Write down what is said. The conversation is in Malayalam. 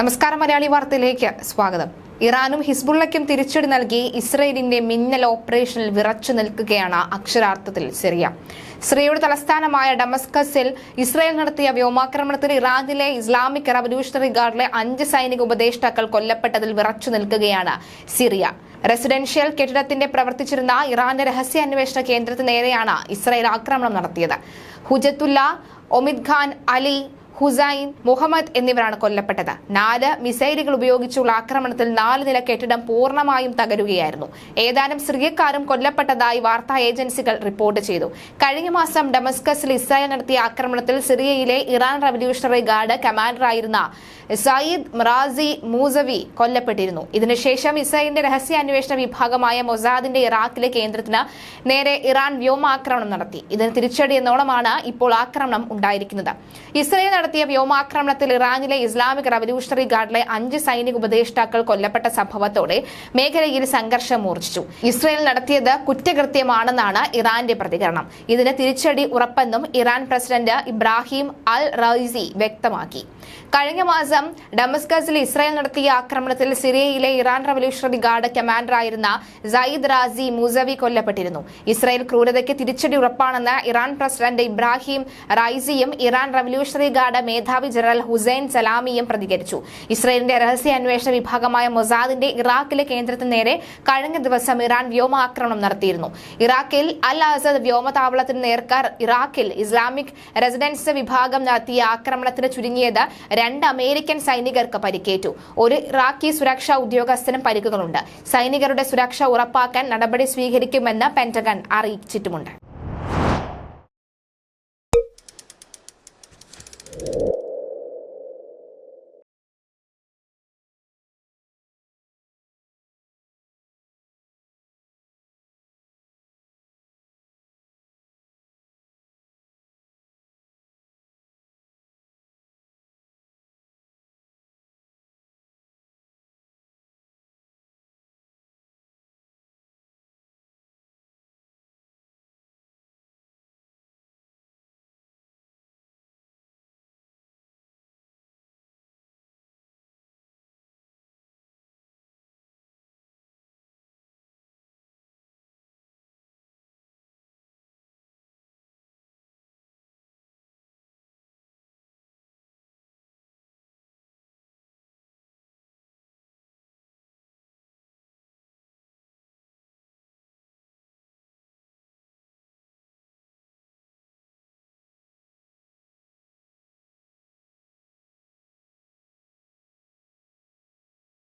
നമസ്കാരം മലയാളി വാർത്തയിലേക്ക് സ്വാഗതം. ഇറാനും ഹിസ്ബുള്ളയ്ക്കും തിരിച്ചടി നൽകി ഇസ്രയേലിന്റെ മിന്നൽ ഓപ്പറേഷനിൽ വിറച്ചു നിൽക്കുകയാണ് അക്ഷരാർത്ഥത്തിൽ സിറിയ. സിറിയയുടെ തലസ്ഥാനമായ ഡമസ്കസിൽ ഇസ്രയേൽ നടത്തിയ വ്യോമാക്രമണത്തിൽ ഇറാനിലെ ഇസ്ലാമിക് റവല്യൂഷണറി ഗാർഡിലെ അഞ്ച് സൈനിക ഉപദേഷ്ടാക്കൾ കൊല്ലപ്പെട്ടതിൽ വിറച്ചു നിൽക്കുകയാണ് സിറിയ. റെസിഡൻഷ്യൽ കെട്ടിടത്തിന്റെ പ്രവർത്തിച്ചിരുന്ന ഇറാന്റെ രഹസ്യാന്വേഷണ കേന്ദ്രത്തിന് നേരെയാണ് ഇസ്രയേൽ ആക്രമണം നടത്തിയത്. ഹുജത്തുല്ല ഒമിദ് ഖാൻ അലി ഹുസൈൻ മുഹമ്മദ് എന്നിവരാണ് കൊല്ലപ്പെട്ടത്. നാല് മിസൈലുകൾ ഉപയോഗിച്ചുള്ള ആക്രമണത്തിൽ നാല് നില കെട്ടിടം പൂർണമായും തകരുകയായിരുന്നു. ഏതാനും സിറിയക്കാരും കൊല്ലപ്പെട്ടതായി വാർത്താ ഏജൻസികൾ റിപ്പോർട്ട് ചെയ്തു. കഴിഞ്ഞ മാസം ഡമസ്കസിൽ ഇസ്രായേൽ നടത്തിയ ആക്രമണത്തിൽ സിറിയയിലെ ഇറാൻ റവല്യൂഷണറി ഗാർഡ് കമാൻഡറായിരുന്ന സയ്യിദ് മറാസി മൂസവി കൊല്ലപ്പെട്ടിരുന്നു. ഇതിനുശേഷം ഇസ്രായേലിന്റെ രഹസ്യാന്വേഷണ വിഭാഗമായ മൊസാദിന്റെ ഇറാഖിലെ കേന്ദ്രത്തിന് നേരെ ഇറാൻ വ്യോമാക്രമണം നടത്തി. ഇതിന് തിരിച്ചടിയെന്നോളമാണ് ഇപ്പോൾ ആക്രമണം ഉണ്ടായിരിക്കുന്നത്. ഇസ്രായേൽ നടത്തിയ വ്യോമാക്രമണത്തിൽ ഇറാനിലെ ഇസ്ലാമിക് റവല്യൂഷണറി ഗാർഡിലെ അഞ്ച് സൈനിക ഉപദേഷ്ടാക്കൾ കൊല്ലപ്പെട്ട സംഭവത്തോടെ മേഖലയിൽ സംഘർഷം മൂർച്ഛിച്ചു ഇസ്രയേൽ നടത്തിയത് കുറ്റകൃത്യമാണെന്നാണ് ഇറാന്റെ പ്രതികരണം. ഇതിന് തിരിച്ചടി ഉറപ്പെന്നും Iran president Ebrahim al Raisi വ്യക്തമാക്കി. കഴിഞ്ഞ മാസം ഡമസ്കസിൽ ഇസ്രായേൽ നടത്തിയ ആക്രമണത്തിൽ സിറിയയിലെ ഇറാൻ റവല്യൂഷണറി ഗാർഡ് കമാൻഡറായിരുന്ന സയ്യിദ് റാസി മൂസവി കൊല്ലപ്പെട്ടിരുന്നു. ഇസ്രായേൽ ക്രൂരതയ്ക്ക് തിരിച്ചടി ഉറപ്പാണെന്ന് ഇറാൻ പ്രസിഡന്റ് ഇബ്രാഹിം റൈസിയും ഇറാൻ റവല്യൂഷണറി ഗാർഡ് മേധാവി ജനറൽ ഹുസൈൻ സലാമിയും പ്രതികരിച്ചു. ഇസ്രായേലിന്റെ രഹസ്യാന്വേഷണ വിഭാഗമായ മൊസാദിന്റെ ഇറാഖിലെ കേന്ദ്രത്തിന് നേരെ കഴിഞ്ഞ ദിവസം ഇറാൻ വ്യോമാക്രമണം നടത്തിയിരുന്നു. ഇറാഖിൽ അൽ അസദ് വ്യോമതാവളത്തിന് നേർക്കാർ ഇറാഖിൽ ഇസ്ലാമിക് റെസിഡൻസ് വിഭാഗം നടത്തിയ ആക്രമണത്തിന് ചുരുങ്ങിയത് രണ്ട് അമേരിക്കൻ സൈനികർക്ക് പരിക്കേറ്റു. ഒരു ഇറാഖി സുരക്ഷാ ഉദ്യോഗസ്ഥനും പരിക്കുകളുണ്ട്. സൈനികരുടെ സുരക്ഷ ഉറപ്പാക്കാൻ നടപടി സ്വീകരിക്കുമെന്ന് പെന്റഗൺ അറിയിച്ചിട്ടുമുണ്ട്.